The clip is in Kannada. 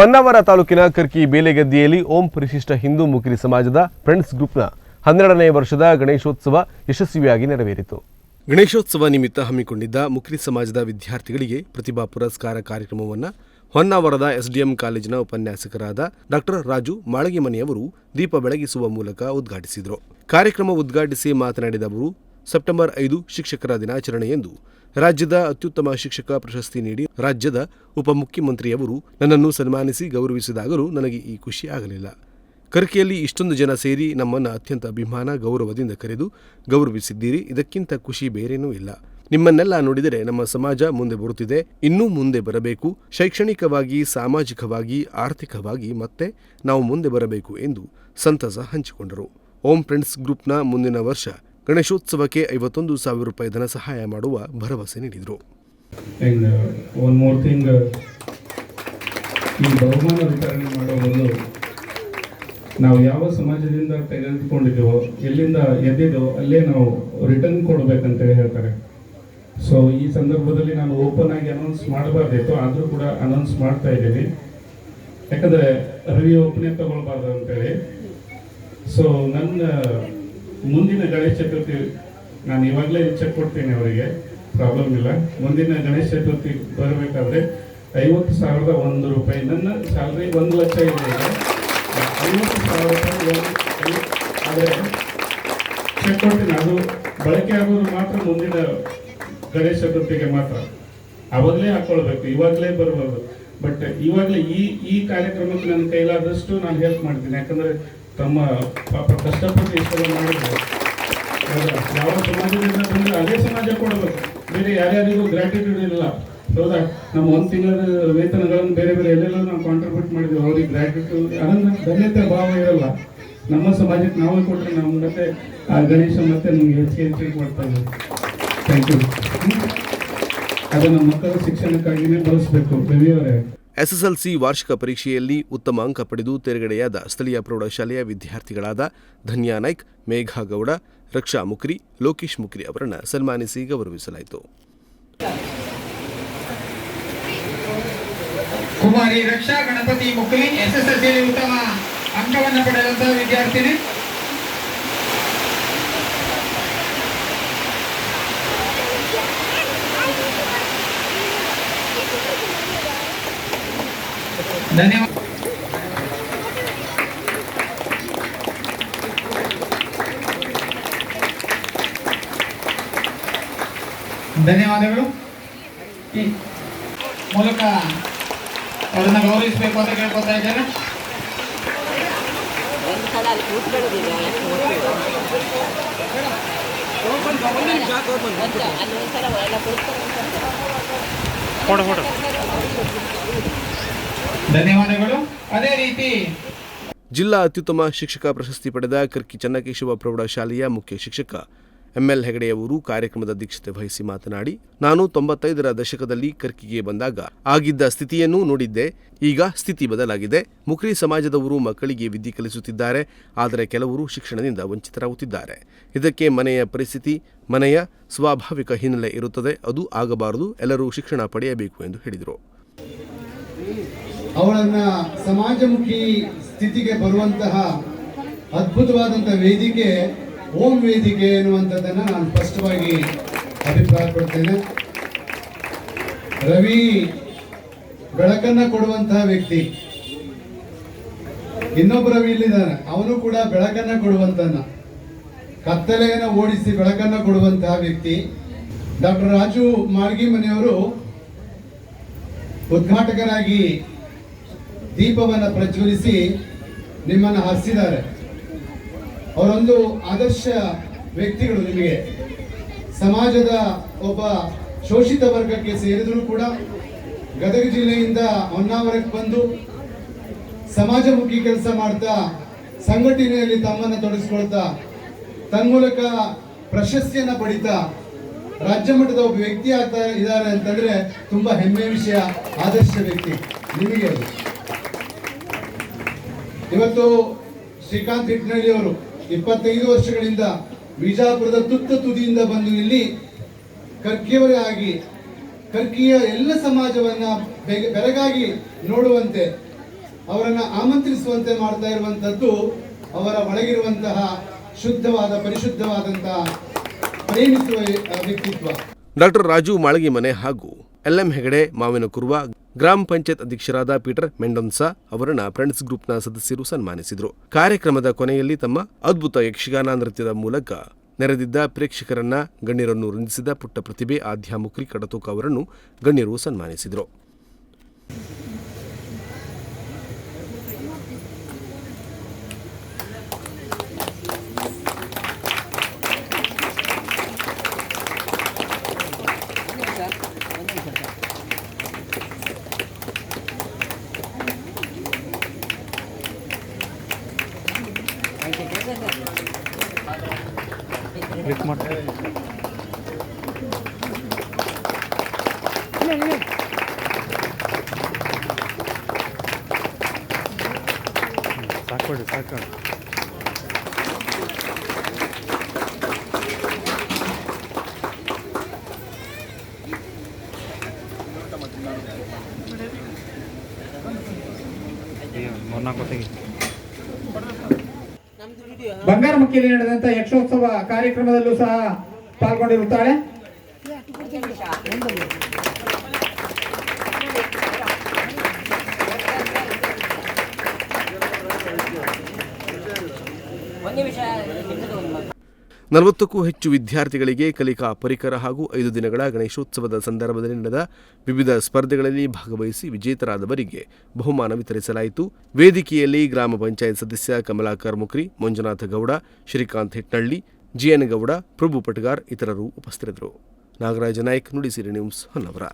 ಹೊನ್ನಾವರ ತಾಲೂಕಿನ ಕರ್ಕಿ ಬೇಲೆಗದ್ದೆಯಲ್ಲಿ ಓಂ ಪರಿಶಿಷ್ಟ ಹಿಂದೂ ಮುಖರಿ ಸಮಾಜದ ಫ್ರೆಂಡ್ಸ್ ಗ್ರೂಪ್ನ ಹನ್ನೆರಡನೇ ವರ್ಷದ ಗಣೇಶೋತ್ಸವ ಯಶಸ್ವಿಯಾಗಿ ನೆರವೇರಿತು. ಗಣೇಶೋತ್ಸವ ನಿಮಿತ್ತ ಹಮ್ಮಿಕೊಂಡಿದ್ದ ಮುಕ್ರಿ ಸಮಾಜದ ವಿದ್ಯಾರ್ಥಿಗಳಿಗೆ ಪ್ರತಿಭಾ ಪುರಸ್ಕಾರ ಕಾರ್ಯಕ್ರಮವನ್ನು ಹೊನ್ನಾವರದ ಎಸ್ಡಿಎಂ ಕಾಲೇಜಿನ ಉಪನ್ಯಾಸಕರಾದ ಡಾಕ್ಟರ್ ರಾಜು ಮಾಳಗಿಮನೆಯವರು ದೀಪ ಬೆಳಗಿಸುವ ಮೂಲಕ ಉದ್ಘಾಟಿಸಿದರು. ಕಾರ್ಯಕ್ರಮ ಉದ್ಘಾಟಿಸಿ ಮಾತನಾಡಿದ ಅವರು ಸೆಪ್ಟೆಂಬರ್ ಐದು ಶಿಕ್ಷಕರ ದಿನಾಚರಣೆಯಂದು ರಾಜ್ಯದ ಅತ್ಯುತ್ತಮ ಶಿಕ್ಷಕ ಪ್ರಶಸ್ತಿ ನೀಡಿ ರಾಜ್ಯದ ಉಪಮುಖ್ಯಮಂತ್ರಿಯವರು ನನ್ನನ್ನು ಸನ್ಮಾನಿಸಿ ಗೌರವಿಸಿದಾಗಲೂ ನನಗೆ ಈ ಖುಷಿ ಆಗಲಿಲ್ಲ. ಕರ್ಕಿಯಲ್ಲಿ ಇಷ್ಟೊಂದು ಜನ ಸೇರಿ ನಮ್ಮನ್ನು ಅತ್ಯಂತ ಅಭಿಮಾನ, ಗೌರವದಿಂದ ಕರೆದು ಗೌರವಿಸಿದ್ದೀರಿ, ಇದಕ್ಕಿಂತ ಖುಷಿ ಬೇರೇನೂ ಇಲ್ಲ. ನಿಮ್ಮನ್ನೆಲ್ಲ ನೋಡಿದರೆ ನಮ್ಮ ಸಮಾಜ ಮುಂದೆ ಬರುತ್ತಿದೆ, ಇನ್ನೂ ಮುಂದೆ ಬರಬೇಕು, ಶೈಕ್ಷಣಿಕವಾಗಿ, ಸಾಮಾಜಿಕವಾಗಿ, ಆರ್ಥಿಕವಾಗಿ ಮತ್ತೆ ನಾವು ಮುಂದೆ ಬರಬೇಕು ಎಂದು ಸಂತಸ ಹಂಚಿಕೊಂಡರು. ಓಂ ಫ್ರೆಂಡ್ಸ್ ಗ್ರೂಪ್ನ ಮುಂದಿನ ವರ್ಷ ಗಣೇಶೋತ್ಸವಕ್ಕೆ ಐವತ್ತೊಂದು ಸಾವಿರ ರೂಪಾಯಿ ಧನ ಸಹಾಯ ಮಾಡುವ ಭರವಸೆ ನೀಡಿದರು. ಮೋರ್ ಥಿಂಗ್ ಈ ಬಹುಮಾನ ವಿತರಣೆ ಮಾಡೋ ಮೊದಲು ನಾವು ಯಾವ ಸಮಾಜದಿಂದ ತೆಗೆದುಕೊಂಡಿದ್ದೀವೋ, ಎಲ್ಲಿಂದ ಎದ್ದಿದ್ದೋ ಅಲ್ಲೇ ನಾವು ರಿಟರ್ನ್ ಕೊಡಬೇಕಂತ ಹೇಳ್ತಾರೆ. ಸೊ ಈ ಸಂದರ್ಭದಲ್ಲಿ ನಾನು ಓಪನ್ ಆಗಿ ಅನೌನ್ಸ್ ಮಾಡಬಾರ್ದಿತ್ತು, ಆದರೂ ಕೂಡ ಅನೌನ್ಸ್ ಮಾಡ್ತಾ ಇದ್ದೀನಿ. ಯಾಕಂದರೆ ರವಿ ಒಪ್ಪನೆ ತಗೊಳ್ಬಾರ್ದು ಅಂತೇಳಿ. ಸೊ ನನ್ನ ಮುಂದಿನ ಗಣೇಶ ಚತುರ್ಥಿ, ನಾನು ಇವಾಗಲೇ ಚೆಕ್ ಕೊಡ್ತೀನಿ ಅವರಿಗೆ ಪ್ರಾಬ್ಲಮ್ ಇಲ್ಲ. ಮುಂದಿನ ಗಣೇಶ ಚತುರ್ಥಿ ಬರಬೇಕಾದ್ರೆ ಐವತ್ತು ಸಾವಿರದ ಒಂದು ರೂಪಾಯಿ. ನನ್ನ ಸ್ಯಾಲ್ರಿ ಒಂದು ಲಕ್ಷ ಇದೆ ಐವತ್ತು ಸಾವಿರ ಚೆಕ್ ಕೊಡ್ತೀನಿ. ಅದು ಬಳಕೆ ಆಗೋದು ಮಾತ್ರ ಮುಂದಿನ ಗಣೇಶ ಚತುರ್ಥಿಗೆ ಮಾತ್ರ. ಅವಾಗಲೇ ಹಾಕೊಳ್ಬೇಕು. ಇವಾಗಲೇ ಬರಬಾರ್ದು ಬಟ್ ಇವಾಗಲೇ ಈ ಈ ಕಾರ್ಯಕ್ರಮಕ್ಕೆ ನನ್ನ ಕೈಲಾದಷ್ಟು ನಾನು ಹೆಲ್ಪ್ ಮಾಡ್ತೀನಿ. ಯಾಕಂದ್ರೆ ತಮ್ಮ ಪಾಪ ಕಷ್ಟಪಟ್ಟು ಇಷ್ಟೆಲ್ಲ ಮಾಡಿದ್ರು? ಯಾವ ಸಮಾಜದಿಂದ ಬಂದ್ರೆ ಅದೇ ಸಮಾಜ ಕೊಡಬೇಕು. ಬೇರೆ ಯಾರ್ಯಾರಿಗೂ ಗ್ರಾಟಿಟ್ಯೂಡ್ ಇಲ್ಲ ಹೌದಾ? ನಮ್ಮ ಒಂದು ತಿಂಗಳ ವೇತನಗಳನ್ನು ಬೇರೆ ಬೇರೆ ಎಲ್ಲೆಲ್ಲೋ ನಾವು ಕಾಂಟ್ರಿಬ್ಯೂಟ್ ಮಾಡಿದ್ವಿ. ಅವ್ರಿಗೆ ಗ್ರಾಟಿಟ್ಯೂಡ್ ಅದನ್ನ ಧನ್ಯತೆ ಭಾವ ಇರಲ್ಲ. ನಮ್ಮ ಸಮಾಜಕ್ಕೆ ನಾವೇ ಕೊಟ್ಟರೆ ನಮ್ಮ ಮತ್ತೆ ಆ ಗಣೇಶ ಮತ್ತೆ ನಮ್ಗೆ ಹೆಚ್ಚಿಗೆ ಹೆಚ್ಚಿಗೆ ಮಾಡ್ತಾ ಇದ್ದೀವಿ. ಥ್ಯಾಂಕ್ ಯು ಅದು ಮಕ್ಕಳ ಶಿಕ್ಷಣಕ್ಕಾಗಿನೇ ಬಳಸಬೇಕು. ರವಿಯವರೇ ಎಸ್ಎಸ್ಎಲ್ಸಿ ವಾರ್ಷಿಕ ಪರೀಕ್ಷೆಯಲ್ಲಿ ಉತ್ತಮ ಅಂಕ ಪಡೆದು ತೆರೆಗಡೆಯಾದ ಸ್ಥಳೀಯ ಪ್ರೌಢಶಾಲೆಯ ವಿದ್ಯಾರ್ಥಿಗಳಾದ ಧನ್ಯಾ ನಾಯ್ಕ್, ಮೇಘಾ ಗೌಡ, ರಕ್ಷಾ ಮುಕ್ರಿ, ಲೋಕೇಶ್ ಮುಕ್ರಿ ಅವರನ್ನು ಸನ್ಮಾನಿಸಿ ಗೌರವಿಸಲಾಯಿತು. Kumari, Raksha, Ganapati Mukri S S L ಸಿಯಲ್ಲಿ ಉತ್ತಮ ಅಂಕವನ್ನು ಪಡೆದಂತಹ ವಿದ್ಯಾರ್ಥಿನಿ. ಧನ್ಯವಾದ. ಧನ್ಯವಾದಗಳು. ಈ ಮೂಲಕ ಅವರನ್ನ ಗೌರವಿಸಬೇಕು ಅಂತ ಕೇಳ್ಕೊತಾ ಇದ್ದೇನೆ. ಫೋಟೋ ಸಲ ಅಲ್ಲಿ ಕೂತ್ಕೊಳ್ಳೋದಿದೆ ಅಲ್ಲಿ ಒಂದ್ಸಲ ಎಲ್ಲ ಕೂತ್ಕೊಂಡು ಧನ್ಯವಾದಗಳು. ಅದೇ ರೀತಿ ಜಿಲ್ಲಾ ಅತ್ಯುತ್ತಮ ಶಿಕ್ಷಕ ಪ್ರಶಸ್ತಿ ಪಡೆದ ಕರ್ಕಿ ಚನ್ನಕೇಶವ ಪ್ರೌಢಶಾಲೆಯ ಮುಖ್ಯ ಶಿಕ್ಷಕ ಎಂಎಲ್ ಹೆಗಡೆಯವರು ಕಾರ್ಯಕ್ರಮದ ಅಧ್ಯಕ್ಷತೆ ವಹಿಸಿ ಮಾತನಾಡಿ, ನಾನು ತೊಂಬತ್ತೈದರ ದಶಕದಲ್ಲಿ ಕರ್ಕಿಗೆ ಬಂದಾಗ ಆಗಿದ್ದ ಸ್ಥಿತಿಯನ್ನು ನೋಡಿದ್ದೆ, ಈಗ ಸ್ಥಿತಿ ಬದಲಾಗಿದೆ. ಮುಕ್ರಿ ಸಮಾಜದವರು ಮಕ್ಕಳಿಗೆ ವಿದ್ಯೆ ಕಲಿಸುತ್ತಿದ್ದಾರೆ, ಆದರೆ ಕೆಲವರು ಶಿಕ್ಷಣದಿಂದ ವಂಚಿತರಾಗುತ್ತಿದ್ದಾರೆ. ಇದಕ್ಕೆ ಮನೆಯ ಪರಿಸ್ಥಿತಿ, ಮನೆಯ ಸ್ವಾಭಾವಿಕ ಹಿನ್ನೆಲೆ ಇರುತ್ತದೆ, ಅದು ಆಗಬಾರದು, ಎಲ್ಲರೂ ಶಿಕ್ಷಣ ಪಡೆಯಬೇಕು ಎಂದು ಹೇಳಿದರು. ಅವಳನ್ನ ಸಮಾಜಮುಖಿ ಸ್ಥಿತಿಗೆ ಬರುವಂತಹ ಅದ್ಭುತವಾದಂತಹ ವೇದಿಕೆ, ಓಂ ವೇದಿಕೆ ಎನ್ನುವಂಥದ್ದನ್ನು ನಾನು ಸ್ಪಷ್ಟವಾಗಿ ಅಭಿಪ್ರಾಯಪಡ್ತೇನೆ ರವಿ ಬೆಳಕನ್ನ ಕೊಡುವಂತಹ ವ್ಯಕ್ತಿ. ಇನ್ನೊಬ್ಬ ರವಿ ಇಲ್ಲಿದ್ದಾನೆ. ಅವನು ಕೂಡ ಬೆಳಕನ್ನ ಕೊಡುವಂತನ ಕತ್ತಲೆಯನ್ನು ಓಡಿಸಿ ಬೆಳಕನ್ನ ಕೊಡುವಂತಹ ವ್ಯಕ್ತಿ. ಡಾಕ್ಟರ್ ರಾಜು ಮಾಳ್ಗಿ ಮನೆಯವರು ಉದ್ಘಾಟಕರಾಗಿ ದೀಪವನ್ನು ಪ್ರಜ್ವಲಿಸಿ ನಿಮ್ಮನ್ನು ಹರಿಸಿದ್ದಾರೆ. ಅವರೊಂದು ಆದರ್ಶ ವ್ಯಕ್ತಿಗಳು ನಿಮಗೆ. ಸಮಾಜದ ಒಬ್ಬ ಶೋಷಿತ ವರ್ಗಕ್ಕೆ ಸೇರಿದರೂ ಕೂಡ ಗದಗ ಜಿಲ್ಲೆಯಿಂದ ಹೊನ್ನಾವರಕ್ಕೆ ಬಂದು ಸಮಾಜಮುಖಿ ಕೆಲಸ ಮಾಡ್ತಾ ಸಂಘಟನೆಯಲ್ಲಿ ತಮ್ಮನ್ನು ತೊಡಗಿಸ್ಕೊಳ್ತಾ ತನ್ಮೂಲಕ ಪ್ರಶಸ್ತಿಯನ್ನು ಪಡಿತಾ ರಾಜ್ಯ ಮಟ್ಟದ ಒಬ್ಬ ವ್ಯಕ್ತಿ ಆಗ್ತಾ ಇದ್ದಾರೆ ಅಂತಂದ್ರೆ ತುಂಬಾ ಹೆಮ್ಮೆಯ ವಿಷಯ, ಆದರ್ಶ ವ್ಯಕ್ತಿ. ನಿಮಗೆ ಅದು ಇವತ್ತು ಶ್ರೀಕಾಂತ್ ಹಿಟ್ನಳ್ಳಿ ಅವರು ಇಪ್ಪತ್ತೈದು ವರ್ಷಗಳಿಂದ ಬಿಜಾಪುರದ ತುತ್ತ ತುದಿಯಿಂದ ಬಂದು ಇಲ್ಲಿ ಕರ್ಕಿಯವರೇ ಆಗಿ, ಕರ್ಕಿಯ ಎಲ್ಲ ಸಮಾಜವನ್ನ ಬೆರಗಾಗಿ ನೋಡುವಂತೆ, ಅವರನ್ನು ಆಮಂತ್ರಿಸುವಂತೆ ಮಾಡ್ತಾ ಇರುವಂತದ್ದು ಅವರ ಒಳಗಿರುವಂತಹ ಶುದ್ಧವಾದ, ಪರಿಶುದ್ಧವಾದಂತಹ ವ್ಯಕ್ತಿತ್ವ. ಡಾಕ್ಟರ್ ರಾಜು ಮಾಳಗಿ ಮನೆ ಹಾಗೂ ಎಲ್ಎಂ ಹೆಗಡೆ, ಮಾವಿನ ಕುರುವ, ಗ್ರಾಮ ಪಂಚಾಯತ್ ಅಧ್ಯಕ್ಷರಾದ ಪೀಟರ್ ಮೆಂಡೊನ್ಸಾ ಅವರನ್ನ ಫ್ರೆಂಡ್ಸ್ ಗ್ರೂಪ್ನ ಸದಸ್ಯರು ಸನ್ಮಾನಿಸಿದರು. ಕಾರ್ಯಕ್ರಮದ ಕೊನೆಯಲ್ಲಿ ತಮ್ಮ ಅದ್ಭುತ ಯಕ್ಷಗಾನ ನೃತ್ಯದ ಮೂಲಕ ನೆರೆದಿದ್ದ ಪ್ರೇಕ್ಷಕರನ್ನ ಗಣ್ಯರನ್ನು ರಂಜಿಸಿದ ಪುಟ್ಟ ಪ್ರತಿಭೆ ಕಡತೂಕ ಕಡತೋಕ ಅವರನ್ನು ಗಣ್ಯರು ಸನ್ಮಾನಿಸಿದರು. ಸಾಕೊಡಿ ಸಾಕು ಮೂರ್ನಾಲ್ಕು ತೆಗಿ ಬಂಗಾರಮುಖಿಯಲ್ಲಿ ನಡೆದಂತ ಯಕ್ಷೋತ್ಸವ ಕಾರ್ಯಕ್ರಮದಲ್ಲೂ ಸಹ ಪಾಲ್ಗೊಂಡಿರುತ್ತಾಳೆ ಒಂದು ವಿಷಯ. ನಲವತ್ತಕ್ಕೂ ಹೆಚ್ಚು ವಿದ್ಯಾರ್ಥಿಗಳಿಗೆ ಕಲಿಕಾ ಪರಿಕರ ಹಾಗೂ ಐದು ದಿನಗಳ ಗಣೇಶೋತ್ಸವದ ಸಂದರ್ಭದಲ್ಲಿ ನಡೆದ ವಿವಿಧ ಸ್ಪರ್ಧೆಗಳಲ್ಲಿ ಭಾಗವಹಿಸಿ ವಿಜೇತರಾದವರಿಗೆ ಬಹುಮಾನ ವಿತರಿಸಲಾಯಿತು. ವೇದಿಕೆಯಲ್ಲಿ ಗ್ರಾಮ ಪಂಚಾಯತ್ ಸದಸ್ಯ ಕಮಲಾಕರ್ ಮುಕ್ರಿ, ಮಂಜುನಾಥ ಗೌಡ, ಶ್ರೀಕಾಂತ್ ಹಿಟ್ನಳ್ಳಿ ಜಿಎನ್ ಗೌಡ, ಪ್ರಭು ಪಟ್ಗಾರ್ ಇತರರು ಉಪಸ್ಥಿತರಿದ್ದರು. ನಾಗರಾಜ ನಾಯ್ಕ್ ನುಡಿಸಿರಿ ನ್ಯೂಸ್, ಹೊನ್ನವರ.